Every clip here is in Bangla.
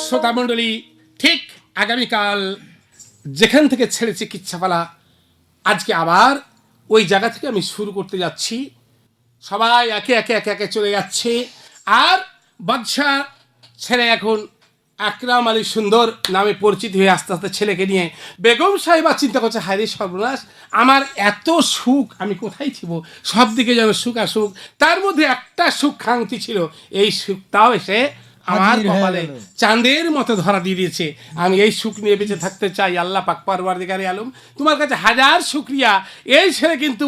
দর্শক শ্রোতা মণ্ডলী ঠিক আগামীকাল যেখান থেকে ছেড়ে চিকিৎসাপালা, আজকে আবার ওই জায়গা থেকে আমি শুরু করতে যাচ্ছি। সবাই একে একে একে একে চলে যাচ্ছে। আর বাদশাহ ছেলে এখন আকরাম আলী সুন্দর নামে পরিচিত হয়ে আস্তে আস্তে ছেলেকে নিয়ে বেগম সাহেব সাহেবা চিন্তা করছে, হায়রে সর্বনাশ, আমার এত সুখ, আমি কোথায় ছিল সব দিকে যেন সুখ আর সুখ। তার মধ্যে একটা সুখ খাংতি ছিল, এই সুখটাও এসে আমার কপালে চাঁদের মতো ধরা দিয়ে দিয়েছে। আমি এই সুখ নিয়ে বেঁচে থাকতে চাই আল্লাহ পাক পারওয়ারদিগারে আলম। তোমার কাছে হাজার শুক্রিয়া। এই ছেলে কিন্তু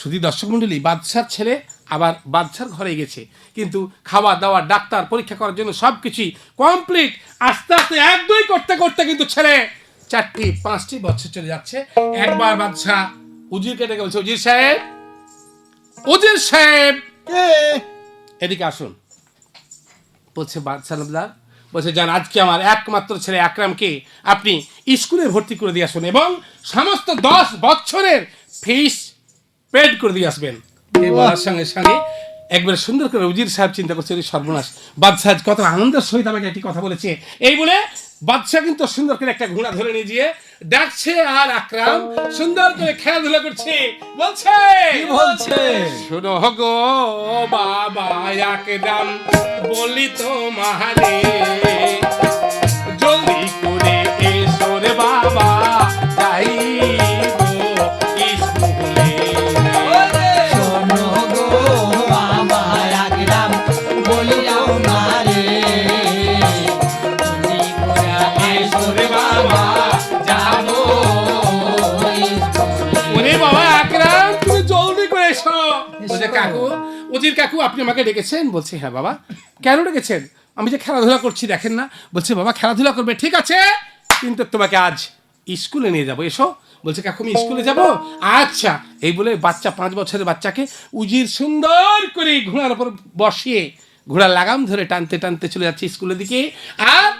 শুধু দর্শক মণ্ডলী বাদশার ছেলে আবার বাদশার ঘরে গেছে। কিন্তু খাওয়া দাওয়া ডাক্তার পরীক্ষা করার জন্য সব কিছুই কমপ্লিট আস্তে আস্তে এক দুই করতে করতে কিন্তু ছেলে চারটি পাঁচটি বছর চলে যাচ্ছে। একবার বাদশাহ উজিরকে ডেকে বলছে উজির সাহেব উজির সাহেব। এদিকে আসুন। বলছে বাদশাহ বলছে যান আজকে আমার একমাত্র ছেলে আকরামকে আপনি স্কুলে ভর্তি করে দিয়ে আসুন এবং সমস্ত দশ বছরের ফিস পেড করে দিয়ে আসবেন। এই বলার সঙ্গে সঙ্গে একবার সুন্দর করে উজির সাহেব চিন্তা করছে সর্বনাশ বাদশাহ কত আনন্দের সহিত আমাকে একটি কথা বলেছে। এই বলে বাদশাহ কিন্তু সুন্দর করে একটা ঘোড়া ধরে নিয়ে গিয়ে ডাকছে আর আকরাম সুন্দর করে খেলাধুলা করছে। বলছে কি বলছে? শোনো গো বাবা একদম বলি তো মাহারে জলদি উজির কাকু, আপনি আমাকে ডেকেছেন? বলছে হ্যাঁ বাবা। কেন ডেকেছেন? আমি যে খেলাধুলা করছি, দেখেন না। বলছে, বাবা, খেলাধুলা করবে, ঠিক আছে, কিন্তু তোমাকে আজ স্কুলে নিয়ে যাব। এসো। বলছে, কাকু, আমি স্কুলে যাব? আচ্ছা। এই বলে বাচ্চা, পাঁচ বছরের বাচ্চাকে উজির সুন্দর করে ঘোড়ার উপর বসিয়ে ঘোড়ার লাগাম ধরে টানতে টানতে চলে যাচ্ছে স্কুলের দিকে। আর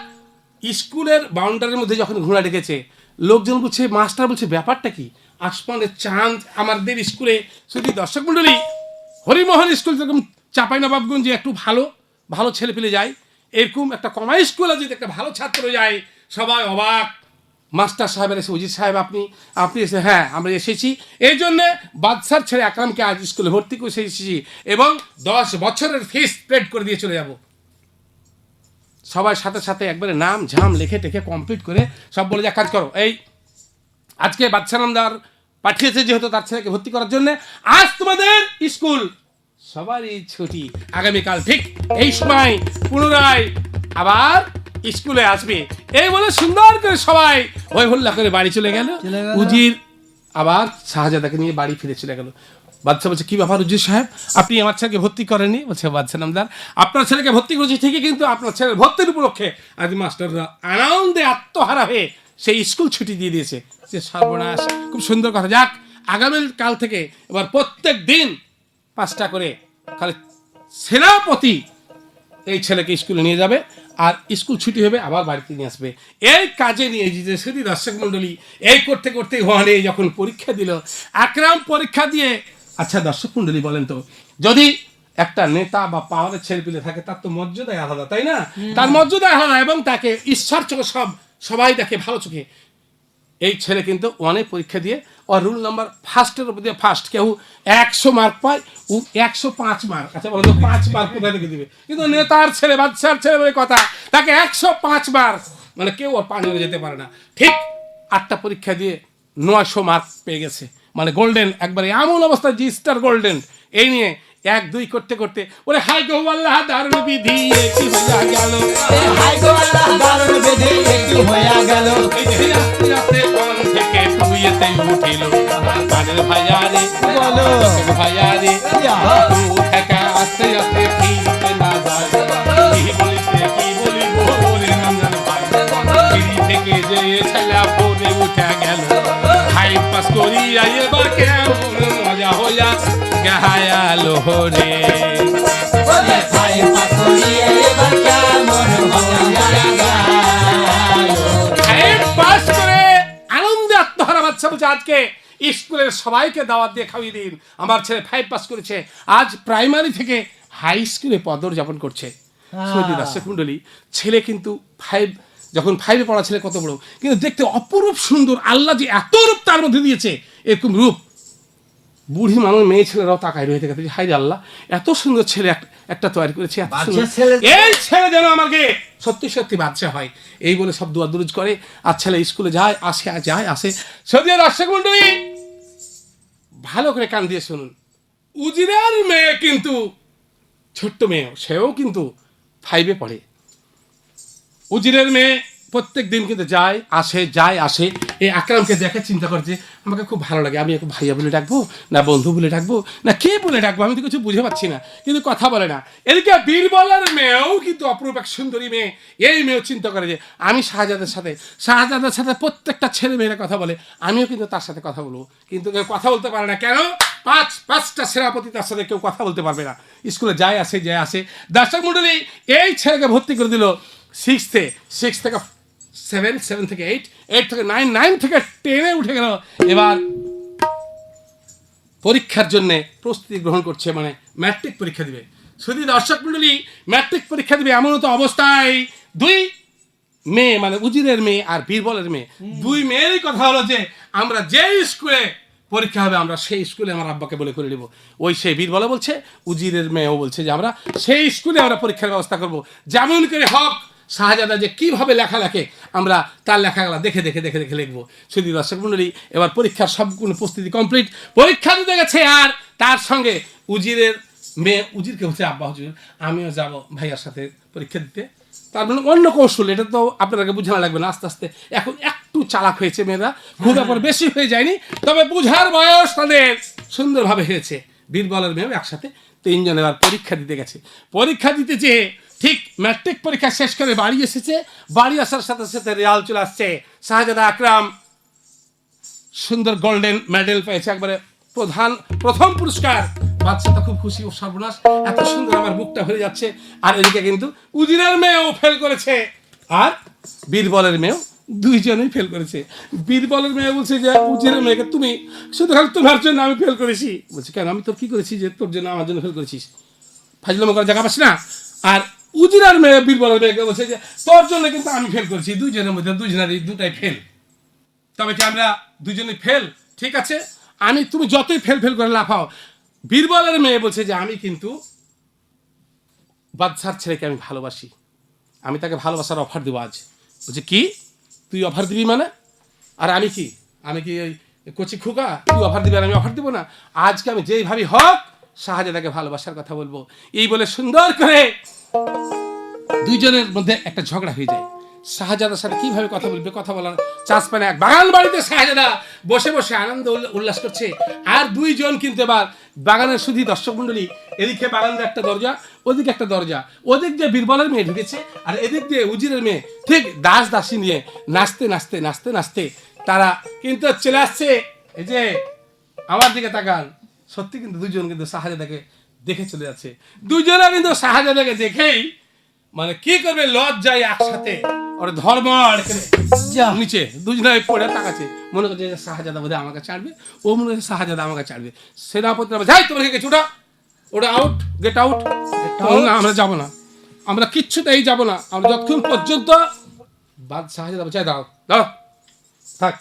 স্কুলের বাউন্ডারির মধ্যে যখন ঘোড়া ডেকেছে, লোকজন বলছে, মাস্টার বলছে, ব্যাপারটা কি? আসমানের চাঁদ আমাদের স্কুলে। শুধু দর্শক মণ্ডলী হরিমোহন স্কুল যেরকম চাপাই নবাবগঞ্জে একটু ভালো ভালো ছেলে পেলে যায়, এরকম একটা কমাই স্কুলে যদি একটা ভালো ছাত্র যায়, সবাই অবাক। মাস্টার সাহেবের এসে অজিত সাহেব, আপনি আপনি এসে হ্যাঁ আমরা এসেছি। এই জন্যে বাদশার ছেলে আকরামকে আজ স্কুলে ভর্তি করে এসেছি এবং দশ বছরের ফিস পেড করে দিয়ে চলে যাব। সবার সাথে সাথে একবারে নাম ঝাম লেখে টেখে কমপ্লিট করে সব বলে যা কাজ করো, এই আজকে বাচ্চা নামদার পাঠিয়েছে যেহেতু তার ছেলেকে ভর্তি করার জন্য। আজ তোমাদের স্কুল। সবারই ছুটি। আগামীকাল ঠিক এই সময় পুনরায় আবার স্কুলে আসবে। এই বলে সুন্দর করে সবাই হই হল্লা করে বাড়ি চলে গেল। উজির আবার শাহজাদাকে নিয়ে বাড়ি ফিরে চলে গেল। বাদশা বলছে কি ব্যাপার উজির সাহেব? আপনি আমার ছেলেকে ভর্তি করেননি? বলছে বাদশা নামদার আপনার ছেলেকে ভর্তি করেছি ঠিকই কিন্তু আপনার ছেলের ভর্তির উপলক্ষে আজ মাস্টাররা আনন্দে আত্মহারা হয়ে সেই স্কুল ছুটি দিয়ে দিয়েছে। যে সর্বনাশ। খুব সুন্দর কথা। যাক আগামী কাল থেকে এবার প্রত্যেক দিন পাঁচটা করে খালি সেনাপতি এই ছেলেকে স্কুলে নিয়ে যাবে আর স্কুল ছুটি হবে আবার বাড়িতে নিয়ে আসবে। এই কাজে নিয়ে যে সেটি দর্শক মণ্ডলী এই করতে করতে ওখানে যখন পরীক্ষা দিল আকরাম পরীক্ষা দিয়ে আচ্ছা দর্শক মণ্ডলী বলেন তো যদি একটা নেতা বা পাওয়ারের ছেলে পেলে থাকে তার তো মর্যাদায় আলাদা তাই না? তার মর্যাদায় আলাদা এবং তাকে ঈশ্বর চোখে সব সবাই দেখে ভালো চোখে। এই ছেলে কিন্তু ওয়ানে পরীক্ষা দিয়ে, ও রুল নাম্বার ফার্স্টের উপর দিয়ে ফার্স্ট কেউ একশো মার্ক পায়, ও একশো পাঁচ মার্ক আচ্ছা বলো তো, পাঁচ মার্ক কোথায় থেকে দেবে? কিন্তু নেতার ছেলে বাচ্চার ছেলে বলে কথা, তাকে একশো পাঁচ মার্ক মানে কেউ ওর পানি যেতে পারে না। ঠিক আটটা পরীক্ষা দিয়ে নয়শো মার্ক পেয়ে গেছে। মানে গোল্ডেন একবারে এমন অবস্থা জি স্টার গোল্ডেন এই নিয়ে এক দুই করতে করতে ওরে হাই গো আল্লাহ দারুণ বিধি এ কি হইয়া গেল। হাই গো আল্লাহ দারুণ বেঁধে একটু হইয়া গেল। আস্তে পন থেকে টুইয়েতে উঠিল। কানের ভাইয়া রে বলো। ভাইয়া রে ইয়া। তু থেকে আস্তে আস্তে ফিরতে না যায়। কি বলিতে কি বলিব ওরে নন্দন ভাই। ফিরি থেকে যে ছেলা পরে উঠে গেল। হাই পাস করিয়া এবার কেমন করে আনন্দে আত্মহারা বাচ্চা বলছে আজকে স্কুলের সবাইকে দাওয়াত দিয়ে খাইয়ে দিন। আমার ছেলে ফাইভ পাস করেছে। আজ প্রাইমারি থেকে হাই স্কুলে পদর যাপন করছে। কুণ্ডলী ছেলে কিন্তু ফাইভ যখন ফাইভে পড়া ছেলে কত বড় কিন্তু দেখতে অপরূপ সুন্দর আল্লাহ যে এত রূপ তার মধ্যে দিয়েছে এরকম রূপ বুড়ি মানুষ মেয়ে ছেলেরাও তাকায় রয়ে থাকে। হাই আল্লাহ এত সুন্দর ছেলে একটা তৈরি করেছে এত সুন্দর। এই ছেলে যেন আমাকে সত্যি সত্যি বাচ্চা হয়। এই বলে সব দুয়া দুরুজ করে আর ছেলে স্কুলে যায় আসে যায় আসে। সত্যি দর্শক মন্ডলী ভালো করে কান দিয়ে শুনুন। উজিরার মেয়ে কিন্তু ছোট্ট মেয়ে সেও কিন্তু ফাইভে পড়ে। উজিরের মেয়ে প্রত্যেক দিন কিন্তু যায়, আসে যায়, আসে। এই আকরামকে দেখে চিন্তা করছে আমাকে খুব ভালো লাগে, আমি একটু ভাইয়া বলে ডাকবো, না বন্ধু বলে ডাকবো, না কে বলে ডাকবো, আমি তো কিছু বুঝে পাচ্ছি না, কিন্তু কথা বলে না। এদিকে বীরবলের মেয়েও কিন্তু অপরূপ এক সুন্দরী মেয়ে, এই মেয়েও চিন্তা করে যে, আমি শাহজাদের সাথে শাহজাদের সাথে প্রত্যেকটা ছেলে মেয়েরা কথা বলে, আমিও কিন্তু তার সাথে কথা বলব। কিন্তু কেউ কথা বলতে পারে না, কেন? পাঁচ, পাঁচটা সেনাপতি তার সাথে কেউ কথা বলতে পারবে না। স্কুলে যায় আসে যায় আসে। দর্শক মন্ডলী এই ছেলেকে ভর্তি করে দিল সিক্সথে সিক্স থেকে সেভেন সেভেন থেকে এইট এইট থেকে নাইন নাইন থেকে টেনে উঠে গেল। এবার পরীক্ষার জন্যে প্রস্তুতি গ্রহণ করছে মানে ম্যাট্রিক পরীক্ষা দিবে। শুধু দর্শক মন্ডলী ম্যাট্রিক পরীক্ষা দিবে এমন তো অবস্থায় দুই মেয়ে মানে উজিরের মেয়ে আর বীরবলের মেয়ে। দুই মেয়েরই কথা হলো যে আমরা যে স্কুলে পরীক্ষা হবে আমরা সেই স্কুলে আমার আব্বাকে বলে করে নেব। ওই সেই বীরবলে বলছে উজিরের মেয়েও বলছে যে আমরা সেই স্কুলে আমরা পরীক্ষার ব্যবস্থা করব। যেমন করে হক শাহজাদা যে কীভাবে লেখা লেখে আমরা তার লেখাগুলো দেখে দেখে দেখে দেখে লিখব। শুধু দর্শক মন্ডলী এবার পরীক্ষার সবগুলো প্রস্তুতি কমপ্লিট পরীক্ষা দিতে গেছে আর তার সঙ্গে উজিরের মেয়ে উজিরকে হচ্ছে আব্বা হুজুর। আমিও যাব ভাইয়ার সাথে পরীক্ষা দিতে। তার মানে অন্য কৌশল এটা তো আপনাকে বোঝানো লাগবে না। আস্তে আস্তে এখন একটু চালাক হয়েছে মেয়েরা খুব ব্যাপার বেশি হয়ে যায়নি তবে বুঝার বয়স তাদের সুন্দরভাবে হয়েছে। বীরবলের মেয়েও একসাথে তিনজন এবার পরীক্ষা দিতে গেছে। পরীক্ষা দিতে যেয়ে ঠিক ম্যাট্রিক পরীক্ষা শেষ করে বাড়ি এসেছে। বাড়ি আসার সাথে সাথে রেয়াল চলে আসছে। শাহজাদা আকরাম সুন্দর গোল্ডেন মেডেল পেয়েছে। একবারে প্রধান, প্রথম পুরস্কার। বাচ্চাটা খুব খুশি, ও সর্বনাশ। এত সুন্দর আমার বুকটা হয়ে যাচ্ছে। আর এদিকে কিন্তু উজিরের মেয়েও ফেল করেছে। আর বীরবলের মেয়েও দুইজনেই ফেল করেছে। বীরবলের মেয়ে বলছে যে, উজিরের মেয়েকে তুমি শুধু খালি তোমার জন্য আমি ফেল করেছি। বলছে, কেন? আমি তোর কি করেছি যে তোর জন্য আমার জন্য ফেল করেছিস? ফাজলামো করার জায়গা পাস না। আর উজিরার মেয়ে বীরবলের মেয়েকে বলছে যে তোর জন্য কিন্তু আমি ফেল করেছি। দুইজনের মধ্যে দুইজনেরই দুটাই ফেল তবে কি আমরা দুজনে ফেল ঠিক আছে। আমি তুমি যতই ফেল ফেল করে লাফাও, বীরবলের মেয়ে বলছে যে আমি কিন্তু বাদশার ছেলেকে আমি ভালোবাসি। আমি তাকে ভালোবাসার অফার দেবো আজ। বলছে, কি? তুই অফার দিবি মানে? আর আমি কি? আমি কি ওই কচি খুকা? তুই অফার দিবি আর আমি অফার দিব না? আজকে আমি যেই ভাবি হোক, শাহজাদাকে ভালোবাসার কথা বলব। এই বলে সুন্দর করে দুইজনের মধ্যে একটা ঝগড়া হয়ে যায়। শাহজাদার সাথে কীভাবে কথা বলবে, কথা বলার চান্স পায় এক বাগান বাড়িতে শাহজাদা বসে বসে আনন্দ উল্লাস করছে। আর দুইজন কিন্তু এবার বাগানের শুধু দর্শক মন্ডলী এদিকে বাগানের একটা দরজা, ওদিকে একটা দরজা। ওদিক দিয়ে বীরবলের মেয়ে ঢুকেছে, আর এদিক দিয়ে উজিরের মেয়ে। ঠিক দাস দাসী নিয়ে নাচতে নাচতে নাচতে নাচতে তারা কিন্তু চলে আসছে। এই যে, আমার দিকে তাকান। সত্যি কিন্তু দুজন কিন্তু শাহজাদাকে দেখে চলে যাচ্ছে। দুজনে কিন্তু শাহজাদাকে দেখেই মানে কি করবে লজ্জায় একসাথে। ওর ধর্ম। নিচে দুজনে পড়ে তাকাচ্ছে। মনে করছে যে শাহজাদা বোধহয় আমাকে ছাড়বে। ও মনে হচ্ছে শাহজাদা আমাকে ছাড়বে। সেনাপতি যাই তোমার গেছে ওটা ওটা আউট গেট আউট আমরা যাব না। আমরা কিচ্ছুতেই যাব না। আমরা যতক্ষণ পর্যন্ত বাদ শাহজাদা চাই দাও দাও থাক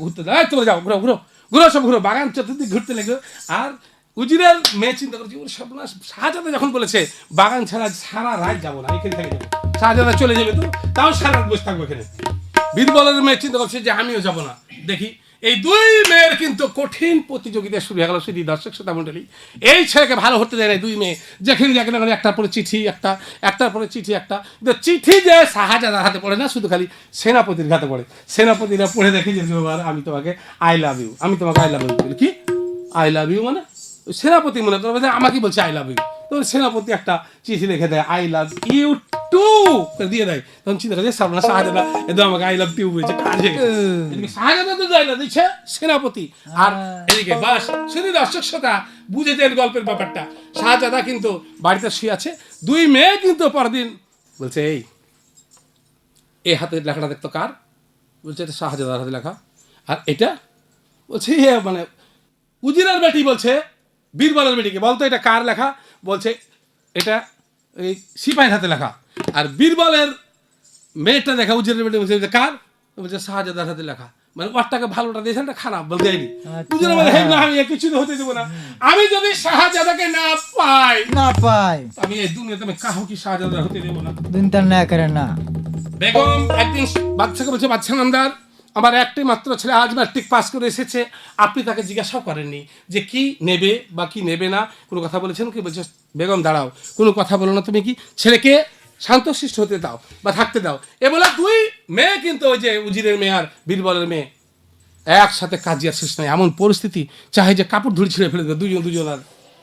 ঘুরতে দাও এই তোমরা যাও ঘুরো ঘুরো। ঘুরো সব ঘুরো। বাগান চতুর্দিক ঘুরতে লাগল। আর উজিরের মেয়ে চিন্তা করছে ওর সর্বনাশ শাহজাদা যখন বলেছে, বাগান ছাড়া সারা রাত যাব না এখানে থেকে যাব শাহজাদা চলে যাবে তো, তাও সারা রাত বসে থাকব এখানে। বীরবলের মেয়ে চিন্তা করছে যে, আমিও যাব না। দেখি, এই দুই মেয়ের কিন্তু কঠিন প্রতিযোগিতা শুরু হয়ে গেল শুধু দর্শক শ্রোতা মণ্ডলী। এই ছেলেকে ভালো হতে দেয় না দুই মেয়ে। যেখানে যেখানে মানে একটার পরে চিঠি, একটা, একটার পরে চিঠি, একটা। কিন্তু চিঠি যে শাহজাদার হাতে পড়ে না, শুধু খালি সেনাপতির হাতে পড়ে। সেনাপতিরা পড়ে দেখে যে আমি তোমাকে আই লাভ ইউ আমি তোমাকে আই লাভ ইউ কি? আই লাভ ইউ মানে? সেনাপতি মনে করো যে আমাকে বলছে আই লাভ ইউ তো সেনাপতি একটা চিঠি লিখে দেয় আই লাভ ইউ টু দিয়ে দেয়। তখন চিন্তা করে সামনে শাহজাদা এদের আমাকে আই লাভ ইউ বলছে কাজে শাহজাদা তো দেয় না দিচ্ছে সেনাপতি। আর এদিকে বাস শুধু দর্শক শ্রোতা বুঝেছেন গল্পের ব্যাপারটা। শাহজাদা কিন্তু বাড়িতে শুয়ে আছে দুই মেয়ে কিন্তু পরদিন বলছে এই এই হাতে লেখাটা দেখতো কার? বলছে এটা শাহজাদার হাতে লেখা। আর এটা বলছে এ মানে উজিরার বেটি বলছে। বীরবলের বেটিকে বলতো এটা কার লেখা? বলছে এটা এই সিপাহীর হাতে লেখা। আর বীরবলের মেয়েটা দেখা উজিরের বেটি বলছে কার? বলছে শাহজাদার হাতে লেখা। মানে ওরটাকে ভালোটা দিয়েছে এটা খারাপ বলতে দেয়নি। উজিরা বলে "হ্যাঁ, না আমি কিছু হতে দেবো না। আমি যদি শাহজাদাকে না পাই না পাই। আমি এই দুনিয়াতে আমি কাহো কি শাহজাদা হতে দেবো না। দিন তার না করে না। বেগম একদিন বাচ্চাকে বলছে বাচ্চা নামদার আমার একটাই মাত্র ছেলে আজ ম্যাট্রিক পাস করে এসেছে। আপনি তাকে জিজ্ঞাসাও করেননি যে কি নেবে বা কি নেবে না। কোনো কথা বলেছেন কি? বলছে, বেগম, দাঁড়াও। কোনো কথা বলো না তুমি কি? ছেলেকে শান্তশিষ্ট হতে দাও বা থাকতে দাও। এ বলে দুই মেয়ে কিন্তু ওই যে উজিরের মেয়ে আর বীরবলের মেয়ে একসাথে কাজিয়া শেষ নয় এমন পরিস্থিতি, চাহে যে কাপড় ধুড়ি ছিঁড়ে ফেলে দেবে দুজন দুজন আর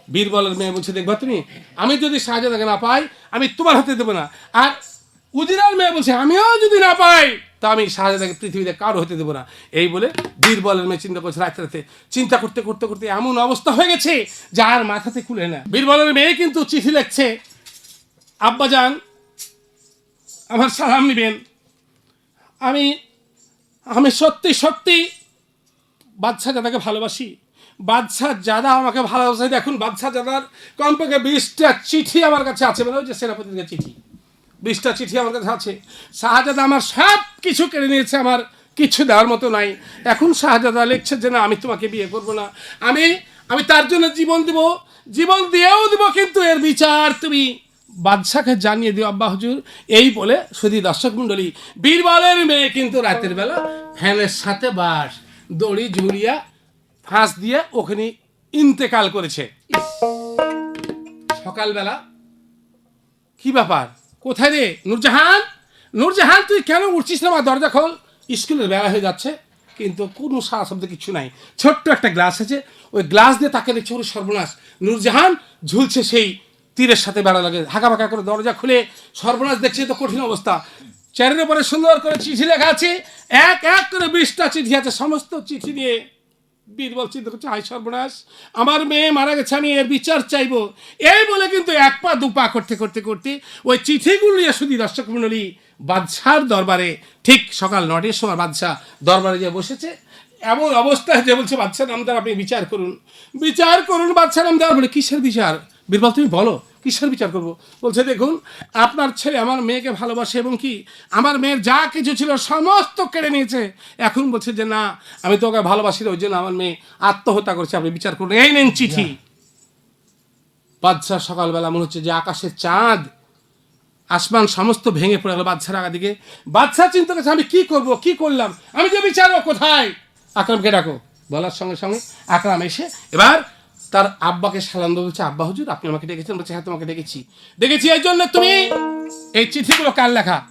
বীরবলের মেয়ে বলছে, দেখবা তুমি, আমি যদি শাহজাদাকে না পাই, আমি তোমার হাতে দেবো না। আর উজিরার মেয়ে বলছে, আমিও যদি না পাই তা আমি শাহজাদাকে পৃথিবীতে কারও হতে দেবো না। এই বলে বীরবলের মেয়ে চিন্তা করছে রাতে রাতে। চিন্তা করতে করতে করতে এমন অবস্থা হয়ে গেছে যার মাথাতে খুলে না। বীরবলের মেয়ে কিন্তু চিঠি লিখছে, আব্বাজান, আমার সালাম নেবেন। আমি আমি সত্যি সত্যি বাদশাহ দাদাকে ভালোবাসি। বাদশাহ জাদা আমাকে ভালোবাসে। দেখুন, বাদশাহ জাদার কমপক্ষে বিশটা চিঠি আমার কাছে আছে মানে ওই যে সেনাপতির চিঠি। বিশটা চিঠি আমার কাছে আছে। শাহজাদা আমার সব কিছু কেড়ে নিয়েছে, আমার কিছু দেওয়ার মতো নাই। এখন শাহজাদা লিখছে যে, না, আমি তোমাকে বিয়ে করব না। আমি আমি তার জন্য জীবন দিব। জীবন দিয়েও দিব, কিন্তু এর বিচার তুমি বাদশাকে জানিয়ে দিও। আব্বা হুজুর, এই বলে শুধু দর্শক মণ্ডলী, বীরবলের মেয়ে কিন্তু রাতের বেলা ফ্যানের সাথে বাস, দড়ি ঝুলিয়া ফাঁস দিয়ে ওখানে ইন্তেকাল করেছে। সকালবেলা কি ব্যাপার? কোথায় রে? নূরজাহান? নূরজাহান, তুই কেন উঠছিস না? আমার দরজা খোল। স্কুলের বেলা হয়ে যাচ্ছে, কিন্তু কোনো সারা শব্দ কিছু নাই। ছোট্ট একটা গ্লাস আছে, ওই গ্লাস দিয়ে তাকে দেখছে ওর সর্বনাশ। নূরজাহান ঝুলছে সেই তীরের সাথে বেড়া লাগে হাঁকা ফাঁকা করে দরজা খুলে সর্বনাশ দেখছে তো কঠিন অবস্থা। চারের উপরে সুন্দর করে চিঠি লেখা আছে, এক এক করে বিশটা চিঠি আছে, সমস্ত চিঠি নিয়ে বীরবল চিন্তা করছে আই সর্বনাশ, আমার মেয়ে মারা গেছে, আমি এর বিচার চাইব। এই বলে কিন্তু এক পা, দু পা করতে করতে করতে ওই চিঠিগুলো নিয়ে শুধু দর্শক মণ্ডলী বাদশার দরবারে, ঠিক সকাল নটের সময় বাদশাহ দরবারে যে বসেছে। এমন অবস্থায় যে বলছে, বাদশাহ নামদার আপনি বিচার করুন। বিচার করুন, বাদশাহ নামদার বলে, কিসের বিচার? বীরবল, তুমি বলো। কিসের বিচার করব? বলছে দেখুন আপনার ছেলে আমার মেয়েকে ভালোবাসে এবং কি আমার মেয়ের যা কিছু ছিল সমস্ত কেড়ে নিয়েছে। এখন বলছে যে না আমি তো ওকে ভালোবাসি ওই জন্য আমার মেয়ে আত্মহত্যা করছে আপনি বিচার করুন। এই নেন চিঠি। বাদশাহ সকালবেলা মনে হচ্ছে যে আকাশের চাঁদ আসমান সমস্ত ভেঙে পড়ে গেল বাদশার আগা দিকে বাদশাহ চিন্তা করছে আমি কি করব? কি করলাম? আমি যে বিচারো কোথায়? আকরামকে ডাকো। বলার সঙ্গে সঙ্গে আকরাম এসে এবার তার আব্বাকে সালাম দিয়ে বলছে, আব্বা হুজুর, আপনি আমাকে ডেকেছেন, বলছে হ্যাঁ তোমাকে ডেকেছি। দেখেছি এই জন্য তুমি এই চিঠিগুলো কার লেখা?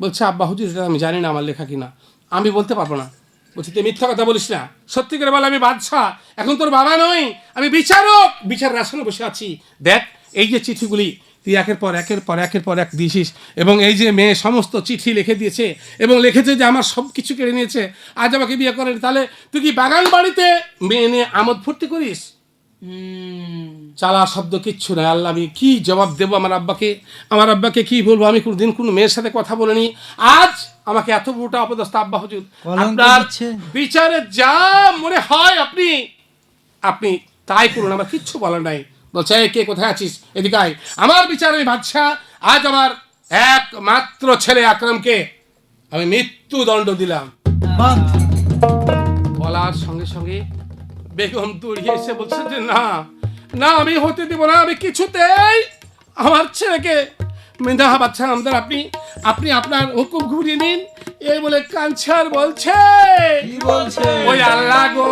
বলছে, আব্বা হুজুর, এটা আমি জানি না, আমার লেখা কিনা। আমি বলতে পারব না। বলছি, তুই মিথ্যা কথা বলিস না। সত্যি করে বল আমি বাদশাহ। এখন তোর বাবা নই, আমি বিচারক। বিচারের আসনে বসে আছি। দেখ, এই যে চিঠিগুলি, তুই একের পর একের পর একের পর এক দিয়েছিস এবং এই যে মেয়ে সমস্ত চিঠি লিখে দিয়েছে এবং লিখেছে যে আমার সব কিছু কেড়ে নিয়েছে, আজ আমাকে বিয়ে করেন, তাহলে তুই কি বাগান বাড়িতে মেয়ে নিয়ে আমোদ ফুর্তি করিস? চালা শব্দ কিচ্ছু নাই আল্লাহ আমি কি জবাব দেবো আমার আব্বাকে? আমার আব্বাকে কি বলব? আমি কোনোদিন কোনো মেয়ের সাথে কথা বলিনি। আজ আমাকে এত বড়টা অপদস্থ আব্বা হুজুর। আপনার বিচারে যা মনে হয় আপনি আপনি তাই করুন আমার কিচ্ছু বলার নাই। বলছে কে কোথায় আছিস? এদিকে আয়। আমার বিচারে বাদশাহ আজ আমার একমাত্র ছেলে আকরামকে আমি মৃত্যুদণ্ড দিলাম। বলার সঙ্গে সঙ্গে বেগম দৌড়িয়ে এসে বলছে যে না না আমি হতে দেব না আমি কিছুতেই আমার ছেলেকে মেধা বাচ্চা আমাদের আপনি আপনি আপনার হুকুম ঘুরিয়ে নিন। এই বলে কাঞ্চার বলছে। কি বলছে? ওই আল্লাহ গো।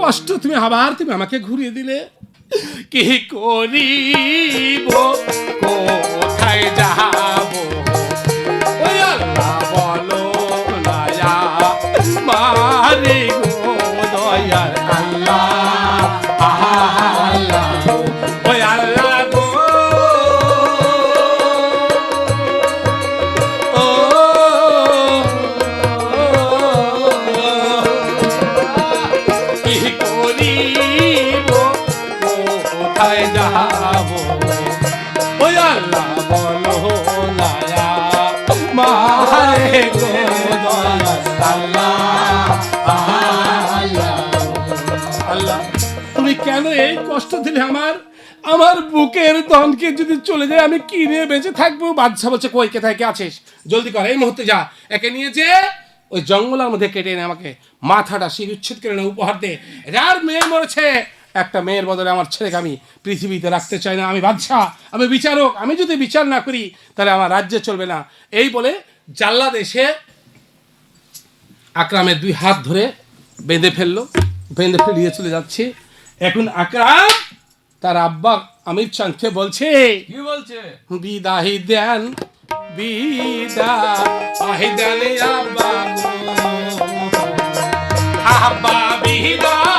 কষ্ট তুমি আবার তুমি আমাকে ঘুরিয়ে দিলে। কি করিব? কোথায় যাব? দয়া গো আল্লাহ। বুকের ধনকে যদি চলে যায়, আমি কি নিয়ে বেঁচে থাকব? বাদশা বলছে, কই, কে আছিস? জলদি কর, এই মুহূর্তে যা। একে নিয়ে যে ওই জঙ্গলের মধ্যে কেটে এনে আমাকে মাথাটা শির উচ্ছেদ করে এনে উপহার দে। যার মেয়ে মরেছে, একটা মেয়ের বদলে আমার ছেলেকে আমি পৃথিবীতে রাখতে চাই না। আমি বাদশাহ আমি বিচারক, আমি যদি বিচার না করি, তাহলে আমার রাজ্যে চলবে না। এই বলে জাল্লাদ এসে আকরামের দুই হাত ধরে বেঁধে ফেলল, বেঁধে ফেলিয়ে চলে যাচ্ছে। এখন আকরাম তার আব্বা আমির চাঁদকে বলছে কি বলছে? বিদাহি দেন বিদাহি দেন আব্বা আব্বা বিদায়।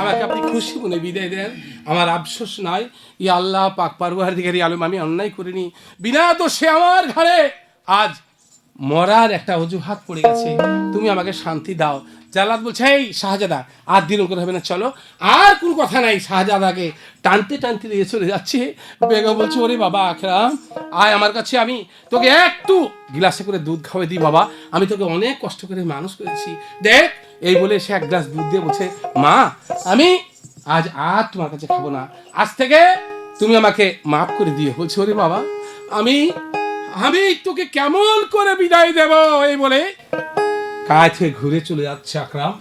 আমাকে আপনি খুশি মনে বিদায় দেন। আমার আফসোস নাই ই আল্লাহ পাক পারুয়ার দিকে আলম আমি অন্যায় করিনি। বিনা দোষে আমার ঘরে আজ মরার একটা অজুহাত পড়ে গেছে। তুমি আমাকে শান্তি দাও। জালাদ বলছে এই শাহজাদা, আর দিন করে হবে না, চলো। আর কোন কথা নাই, শাহজাদাকে টানতে টানতে দিয়ে চলে যাচ্ছে। বেগম বলছে, ওরে বাবা, আখরাম, আয় আমার কাছে, আমি তোকে একটু গিলাসে করে দুধ খাওয়াই দিই, বাবা। আমি তোকে অনেক কষ্ট করে মানুষ করেছি। দেখ, এই বলে সে এক গ্লাস দুধ দিয়ে বলছে, মা, আমি আজ আর তোমার কাছে খাব না। আজ থেকে তুমি আমাকে মাফ করে দিও। বলছে, ওরে বাবা, আমি আমি তোকে কেমন করে বিদায় দেব এই বলে থেকে ঘুরে চলে যাচ্ছে আকরাম।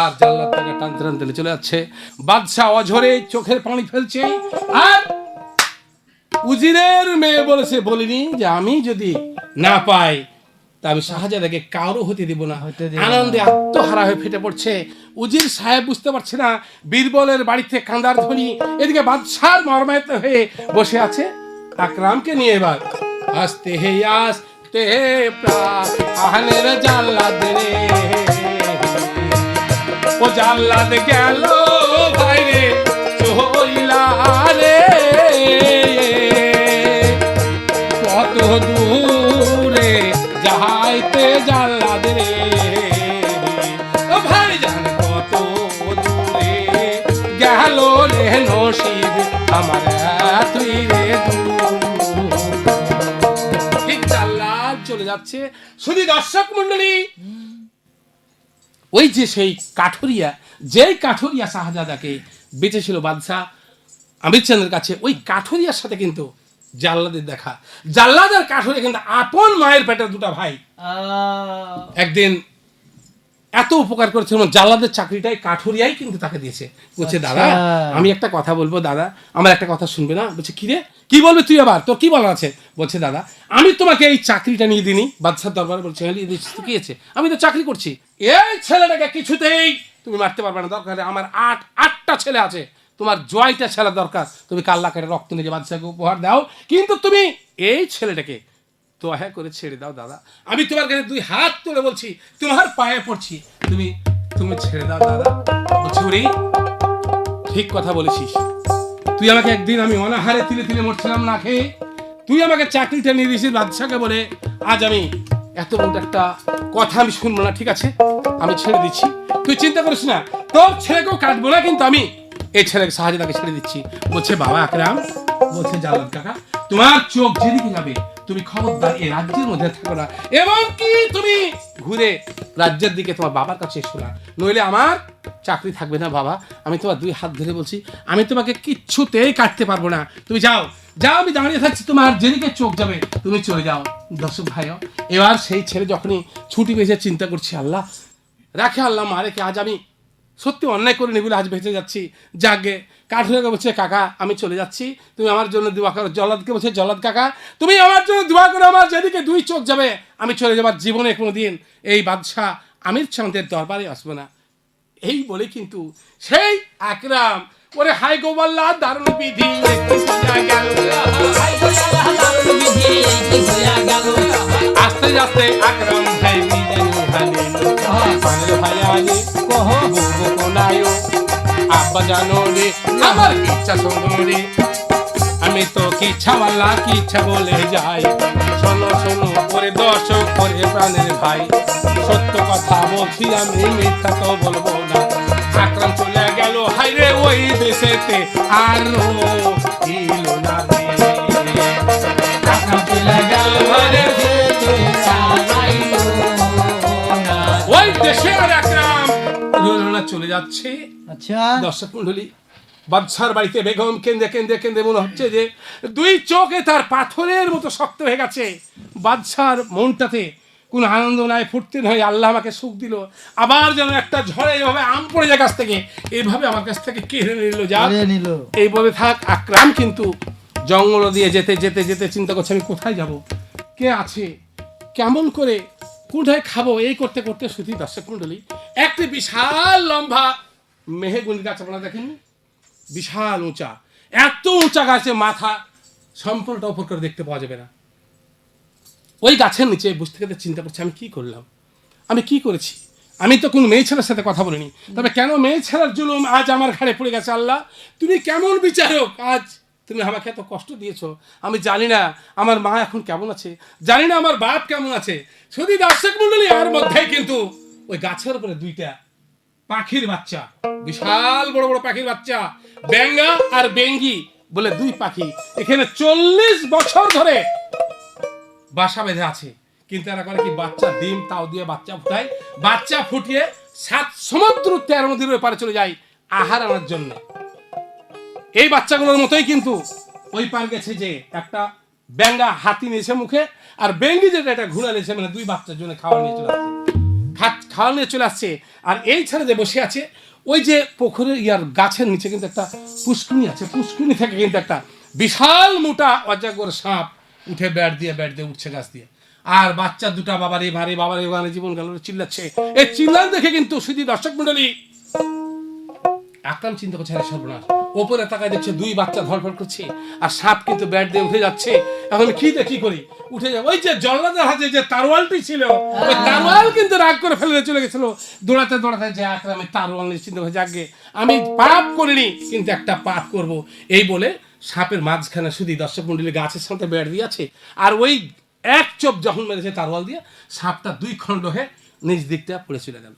আর জাল্লাদ তাকে টানতে টানতে চলে যাচ্ছে। বাদশাহ অঝরে চোখের পানি ফেলছে। আর উজিরের মেয়ে বলেছে বলিনি যে আমি যদি না পাই তা আমি শাহজাদাকে কারও হতে দিব না। আনন্দে আত্মহারা হয়ে ফেটে পড়ছে। উজির সাহেব বুঝতে পারছে না বীরবলের বাড়িতে কান্দার ধ্বনি এদিকে বাদশার মর্মায়িত হয়ে বসে আছে। আকরামকে নিয়ে এবার আস্তে হে প্রাণের জাল্লাদ রে। ও জাল্লাদ গেল বাইরে চইলা রে। কত দূরে যাইতে জাল্লাদ রে। ও ভাই জান, কত দূরে গেল রে নসিব আমার যাচ্ছে। শুধু দর্শক মন্ডলী ওই যে সেই কাঠুরিয়া যেই কাঠুরিয়া শাহজাদাকে বেঁচেছিল বাদশাহ আমির চাঁদের কাছে ওই কাঠুরিয়ার সাথে কিন্তু জাল্লাদের দেখা। জাল্লাদ আর কাঠুরিয়া কিন্তু আপন মায়ের পেটের দুটা ভাই। একদিন এত উপকার করেছিল জাল্লাদের চাকরিটাই কাঠুরিয়াই কিন্তু তাকে দিয়েছে। বলছে আচ্ছা। দাদা আমি একটা কথা বলব দাদা। আমার একটা কথা শুনবে না? বলছে কি রে কি বলবে তুই আবার? তোর কি বলার আছে? বলছে দাদা আমি তোমাকে এই চাকরিটা নিয়ে দিনি বাদশার দরবারে বলছে হ্যাঁ, কি আছে আমি তো চাকরি করছি। এই ছেলেটাকে কিছুতেই তুমি মারতে পারবে না। দরকার আমার আট আটটা ছেলে আছে। তোমার জয়টা ছেলে দরকার। তুমি কাল্লা কেটে রক্ত নিয়ে বাদশাকে উপহার দাও। কিন্তু তুমি এই ছেলেটাকে দয়া করে ছেড়ে দাও, দাদা। আমি তোমার কাছে দুই হাত তুলে বলছি, তোমার পায়ে পড়ছি। তুমি তুমি ছেড়ে দাও, দাদা। বলছি ঠিক কথা বলেছিস। তুই আমাকে একদিন আমি অনাহারে তিলে তিলে মরছিলাম না খেয়ে, তুই আমাকে চাকরিটা নিয়ে দিয়েছিস বাদশাকে বলে, আজ আমি এত বড় একটা কথা আমি শুনব না, ঠিক আছে? আমি ছেড়ে দিচ্ছি। তুই চিন্তা করিস না, তোর ছেলেকেও কাটবো না, কিন্তু আমি এই ছেলেকে সাহায্যে তাকে ছেড়ে দিচ্ছি। বলছে, বাবা, আকরাম, বলছে, জালাল কাকা, তোমার চোখ যেদিকে যাবে তুমি খবরদার এই রাজ্যের মধ্যে থাকো না। এবং কি তুমি ঘুরে রাজ্যের দিকে তোমার বাবার কাছে এসো না। নইলে আমার চাকরি থাকবে না বাবা। আমি তোমার দুই হাত ধরে বলছি, আমি তোমাকে কিচ্ছুতেই কাটতে পারব না। তুমি যাও যাও, আমি দাঁড়িয়ে থাকছি। তোমার যেদিকে চোখ যাবে, তুমি চলে যাও। দর্শক ভাইও, এবার সেই ছেলে যখনই ছুটি পেয়েছে, চিন্তা করছি, আল্লাহ, রাখে আল্লাহ, মারে রেখে আজ আমি সত্যি অন্যায় করে বলে আজ বেঁচে যাচ্ছি। যাগে কাঠুরাকে বলছে কাকা? আমি চলে যাচ্ছি। তুমি আমার জন্য দোয়া করো। জলাদকে বলছে জলাদ কাকা তুমি আমার জন্য দোয়া করো। আমার যেদিকে দুই চোখ যাবে আমি চলে যাবার জীবনে কোনো দিন এই বাদশাহ আমির চাঁদের দরবারে আসব না। এই বলে কিন্তু সেই আকরাম ওরে হাই গোবাল্লা দারুণ বিধি আস্তে আস্তে আকরাম ভাই ভাই জানো রে আমার ইচ্ছা শোনো রে আমি তো কিচ্ছাওয়ালা কিচ্ছা বলে যাই। শোনো শোনো করে দর্শক, করে প্রাণের ভাই। সত্য কথা বলছি আমি, মিথ্যা তো বলব না। আকরাম চলে গেল হাইরে ওই দেশেতে। আর ইল না ওই দেশে আর চলে যাচ্ছে। আচ্ছা। দর্শক মন্ডলী বাদশার বাড়িতে বেগম কেন্দ্রে কেন্দ্রে কেন্দ্রে মনে হচ্ছে যে দুই চোখে তার পাথরের মতো শক্ত হয়ে গেছে। বাদশার মনটাতে কোনো আনন্দ নাই ফুর্তি নয় আল্লাহ আমাকে সুখ দিল। আবার যেন একটা ঝড়ে এভাবে আম পড়ে যায় কাছ থেকে। এইভাবে আমার কাছ থেকে কেড়ে নিল? যা নিল? এইভাবে থাক আক্রাম কিন্তু জঙ্গল দিয়ে যেতে যেতে যেতে চিন্তা করছে আমি কোথায় যাব? কে আছে? কেমন করে কোথায় খাব, এই করতে করতে শুধু দর্শক মন্ডলী একটি বিশাল লম্বা মেহেগুনি গাছ আপনারা দেখেন, বিশাল উঁচা। এত উঁচা গাছে মাথা সম্পূর্ণটা উপর করে দেখতে পাওয়া যাবে না। ওই গাছের নিচে বুঝতে গেলে চিন্তা করছি, আমি কি করলাম? আমি কি করেছি? আমি তো কোনো মেয়ে ছেলের সাথে কথা বলিনি। তবে কেন মেয়ে ছেলের জুলুম আজ আমার ঘাড়ে পড়ে গেছে, আল্লাহ? তুমি কেমন বিচারক আজ? তুমি আমাকে এত কষ্ট দিয়েছ, আমি জানি না আমার মা এখন কেমন আছে, জানি না আমার বাপ কেমন আছে। শুধু দর্শক মন্ডলী আর মধ্যেই কিন্তু ওই গাছের উপরে দুইটা পাখির বাচ্চা, বিশাল বড় বড় পাখির বাচ্চা, ব্যাঙ্গা আর বেঙ্গি বলে দুই পাখি। এখানে চল্লিশ বছর ধরে বাসা বেঁধে আছে। কিন্তু এরা করে কি বাচ্চা ডিম, তাও দিয়ে বাচ্চা ফুটায়। বাচ্চা ফুটিয়ে সাত সমুদ্র তেরো নদীর ওপারে চলে যায় আহার আনার জন্য। এই বাচ্চাগুলোর মতোই কিন্তু ওই পার গেছে যে একটা ব্যাঙ্গা হাতি নিয়েছে মুখে, আর বেঙ্গি যেটা একটা ঘোড়া নিয়েছে মানে দুই বাচ্চার জন্য খাওয়া নিয়ে চলে আসছে। খাওয়া নিয়ে চলে আসছে। আর এই ছেড়ে যে বসে আছে, ওই যে পুকুরের ইয়ার গাছের নিচে কিন্তু একটা পুষ্কুনি আছে। পুষ্কুনি থেকে কিন্তু একটা বিশাল মোটা অজাগর সাপ উঠে ব্যাট দিয়ে ব্যাট দিয়ে উঠছে গাছ দিয়ে। আর বাচ্চা দুটা বাবারে ভারে বাবারে ওখানে জীবন গেল চিল্লাচ্ছে। এই চিল্লান দেখে কিন্তু শুধু দর্শক মন্ডলী একদম চিন্তা করছে সর্বনাশ। ওপরে তাকায় দেখছে দুই বাচ্চা ধরফর করছে আর সাপ কিন্তু ব্যাট দিয়ে উঠে যাচ্ছে। এখন কি কি করি? উঠে যাবে ওই যে জল্লাদের হাতে যে তারওয়ালটি ছিল ওই তারওয়াল কিন্তু রাগ করে ফেলে চলে গেছিল। দৌড়াতে দৌড়াতে যে আকরামের তারওয়াল নিয়ে চিন্তা করে যাকে আমি পাপ করিনি কিন্তু একটা পাপ করব। এই বলে সাপের মাঝখানে শুধু দর্শক মন্ডলী গাছের সাথে ব্যাট দিয়ে আছে আর ওই এক চোপ যখন মেরেছে তারওয়াল দিয়ে সাপটা দুই খণ্ড হয়ে নিজ দিকটা পড়ে চলে গেল।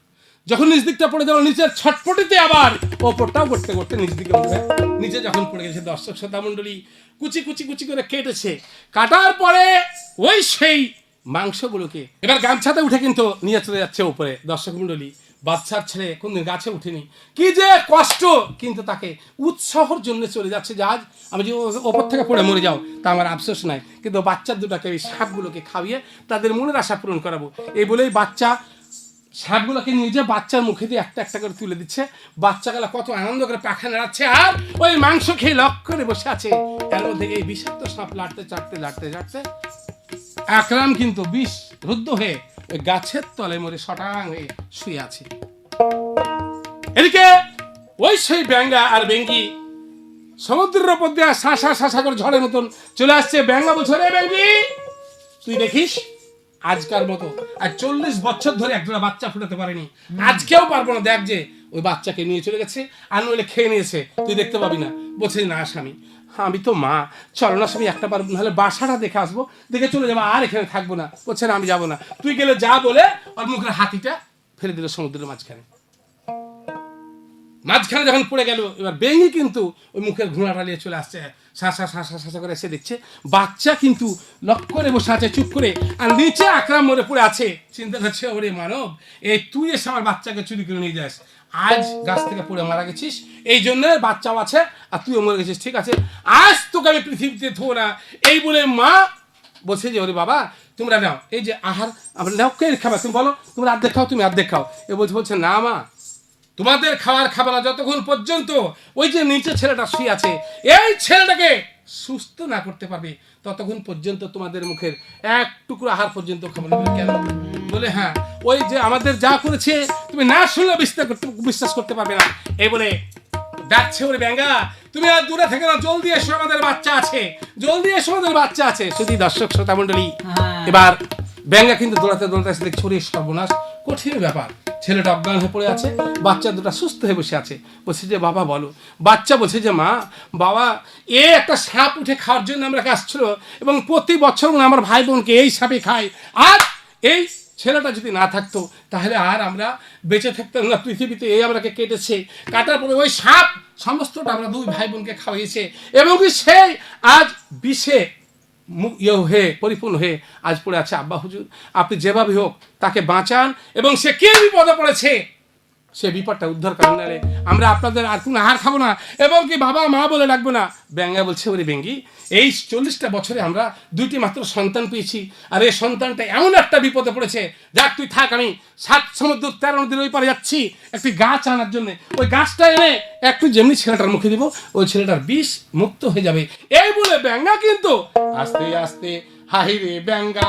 যখন নিচ দিকটা পড়ে গেল নিচের ছটপটিতে আবার ওপরটাও করতে করতে নিচ দিকে উঠবে। নিচে যখন পড়ে গেছে, দর্শক শ্রোতা মণ্ডলী, কুচি কুচি কুচি করে কেটেছে। কাটার পরে ওই সেই মাংসগুলোকে, এবার গামছাতে উঠে কিন্তু নিয়ে চলে যাচ্ছে উপরে। দর্শক মণ্ডলী বাচ্চার ছেলে কোনদিন গাছে উঠেনি। কি যে কষ্ট কিন্তু তাকে উৎসাহর জন্য চলে যাচ্ছে যে আজ আমি যে ওপর থেকে পড়ে মরে যাও, তা আমার আফসোস নাই কিন্তু বাচ্চার দুটাকে এই সাপগুলোকে খাইয়ে তাদের মনের আশা পূরণ করাবো। এই বলেই বাচ্চা সাপগুলোকে নিয়ে যে বাচ্চার মুখে দিয়ে একটা একটা করে তুলে দিচ্ছে। বাচ্চাগুলো কত আনন্দ করে পাখা নাড়াচ্ছে আর ওই মাংস খেয়ে লক করে বসে আছে। এর মধ্যে এই বিষাক্ত সাপ লাড়তে, চাটতে লাড়তে, চাটতে আকরাম কিন্তু বিষ রুদ্ধ হয়ে ওই গাছের তলে মরে শটাং হয়ে শুয়ে আছে। এদিকে ওই সেই ব্যাঙ্গা আর বেঙ্গি সমুদ্রের ওপর দিয়ে শাসা শাসা করে ঝড়ের মতন চলে আসছে। ব্যাঙ্গা বলছে, রে বেঙ্গি, তুই দেখিস? আজকার মতো। আর চল্লিশ বছর ধরে একটা বাচ্চা ফুটাতে পারেনি। আজকেও পারব না। দেখ যে, ওই বাচ্চাকে নিয়ে চলে গেছে, আর নইলে খেয়ে নিয়েছে। তুই দেখতে পাবি না। বলছে, না, স্বামী, আমি তো মা। চলো না, স্বামী, একটা বার নাহলে বাসাটা দেখে আসব। দেখে চলে যাব, আর এখানে থাকব না। বলছে, না, আমি যাব না। তুই গেলে যা বলে, ওর মুখের হাতিটা ফেলে দিল সমুদ্রের মাঝখানে। মাঝখানে যখন পড়ে গেল, এবার বেঙ্গি কিন্তু ওই মুখের ঘোড়াটা নিয়ে চলে আসছে। শাঁসা শাঁসা শাঁসা করে এসে দেখছে, বাচ্চা কিন্তু লক্ষ্য করে বসে আছে, চুপ করে, আর নিচে আকরাম মরে পড়ে আছে। চিন্তা করছে, ওরে মানব এই তুই এসে আমার বাচ্চাকে চুরি করে নিয়ে যাস। আজ গাছ থেকে পড়ে মারা গেছিস, এই জন্য বাচ্চাও আছে, আর তুইও মরে গেছিস, ঠিক আছে? আজ তোকে আমি পৃথিবীতে থো না। এই বলে মা বলছে যে, ওরে বাবা, তোমরা নাও, এই যে আহার, আমরা নাও, কে খাবা? তুমি বলো, তোমরা অর্ধেক খাও, তুমি অর্ধেক খাও। এ বলছে বলছে, না মা তোমাদের খাবার খাবে না যতক্ষণ পর্যন্ত ওই যে নিচে ছেলেটা শুয়ে আছে এই ছেলেটাকে সুস্থ না করতে পারবে ততক্ষণ পর্যন্ত তোমাদের মুখের এক টুকরো আহার পর্যন্ত খাবে না কেন? বলে হ্যাঁ ওই যে আমাদের যা করেছে তুমি না শুনলে বিশ্বাস করতে বিশ্বাস করতে পারবে না। এই বলে ডাকছে ওরে ব্যাঙ্গা তুমি আর দূরে থেকে না জলদি এসো আমাদের বাচ্চা আছে জলদি এসো আমাদের বাচ্চা আছে। শুধু দর্শক শ্রোতা মন্ডলী হ্যাঁ। এবার ব্যাঙ্গা কিন্তু দৌড়াতে দৌড়াতে দেখছে সর্বনাশ কঠিন ব্যাপার। ছেলেটা অজ্ঞান হয়ে পড়ে আছে, বাচ্চা দুটো সুস্থ হয়ে বসে আছে। বলছে যে, বাবা, বলো। বাচ্চা বলছে যে, মা, বাবা, এ একটা সাপ উঠে খাওয়ার জন্য আমরা আসছিল এবং প্রতি বছর আমার ভাই বোনকে এই সাপে খায়। আর এই ছেলেটা যদি না থাকতো, তাহলে আর আমরা বেঁচে থাকতাম না। পৃথিবীতে এই আমরাকে কেটেছে। কাটার পরে ওই সাপ, সমস্তটা আমরা দুই ভাই বোনকে খাওয়াইছে। এবং সেই আজ বিষে ইয়ে হয়ে পরিপূর্ণ হয়ে আজ পড়ে আছে আব্বা হুজুর। আপনি যেভাবে হোক তাকে বাঁচান এবং সে কে বিপদে পড়েছে। সে বিপদটা উদ্ধার করেন নারে আমরা আপনাদের আর কোনো আহার খাব না, এবং কি বাবা মা বলে ডাকবো না। ব্যাঙ্গা বলছে ওরে বেঙ্গি এই চল্লিশটা বছরে আমরা দুইটি মাত্র সন্তান পেয়েছি, আর এই সন্তানটা এমন একটা বিপদে পড়েছে। যাক, তুই থাক, আমি সাত সমুদ্র, তেরো নদীর ওই পারে যাচ্ছি, একটি গাছ আনার জন্য। ওই গাছটা এনে একটু যেমনি ছেলেটার মুখে দিব, ওই ছেলেটার বিষ মুক্ত হয়ে যাবে। এই বলে ব্যাঙ্গা কিন্তু, আস্তে আস্তে হাই রে ব্যাঙ্গা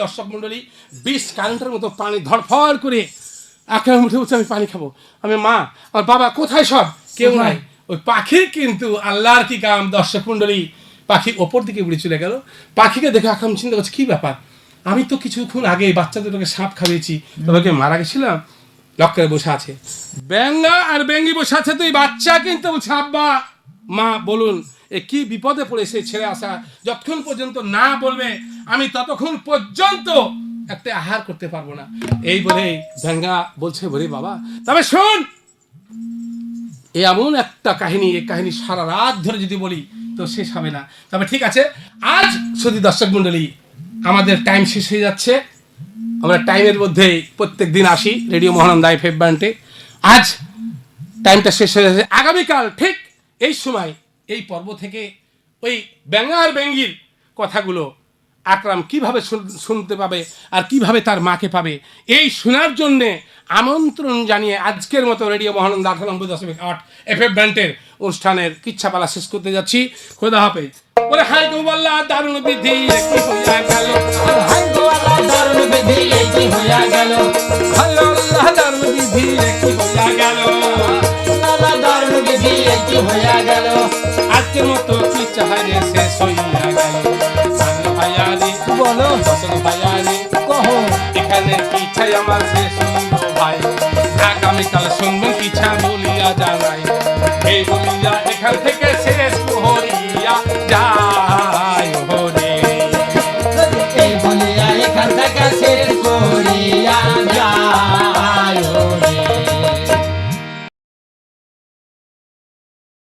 দর্শক মন্ডলী বিষ কারেন্টের মতো পানি ধরফর করে আকরাম উঠে বলছে আমি পানি খাব। আমি মা আমার বাবা কোথায় সব? কেউ নাই। ওই পাখির কিন্তু আল্লাহর কি কাম দর্শক মন্ডলী পাখি ওপর দিকে উড়ে চলে গেল। পাখিকে দেখে আকরাম চিন্তা করছে কি ব্যাপার? আমি তো কিছুক্ষণ আগে বাচ্চা দুটোকে সাপ খাইয়েছি। তোমাকে মারা গেছিলাম? লক্ষ্যে বসে আছে। ব্যাঙ্গা আর ব্যাঙ্গি বসে আছে তুই বাচ্চা কিন্তু আব্বা মা বলুন এ কি বিপদে পড়েছে ছেড়ে আসা? যতক্ষণ পর্যন্ত না বলবে আমি ততক্ষণ পর্যন্ত একটা আহার করতে পারব না। এই বলে ব্যাঙ্গা বলছে বলে বাবা, তবে শোন এমন একটা কাহিনী এই কাহিনী সারা রাত ধরে যদি বলি তো শেষ হবে না। তবে ঠিক আছে, আজ শুধু দর্শক মণ্ডলী, আমাদের টাইম শেষ হয়ে যাচ্ছে। আমরা টাইমের মধ্যেই প্রত্যেক দিন আসি রেডিও মহানন্দা এফ ব্যান্ডে। আজ টাইমটা শেষ হয়ে যাচ্ছে। আগামীকাল ঠিক এই সময়, এই পর্ব থেকে ওই ব্যাঙ্গার ব্যাঙ্গির কথাগুলো আকরাম কীভাবে শুনতে পাবে আর কীভাবে তার মাকে পাবে? এই শোনার জন্যে আমন্ত্রণ জানিয়ে আজকের মতো রেডিও মহানন্দ আঠানব্বই দশমিক আট এফ এফ ব্যান্ডের অনুষ্ঠানের কিচ্ছাপালা শেষ করতে যাচ্ছি। খোদা হাফেজ। হাই দারুণ আজকের মতো কি চাহারে শেষ হইয়া বলো ফসল ভাইয়ারি কহ এখানে কি চাই আমার শেষ হইল ভাই আগামীকাল শুনবে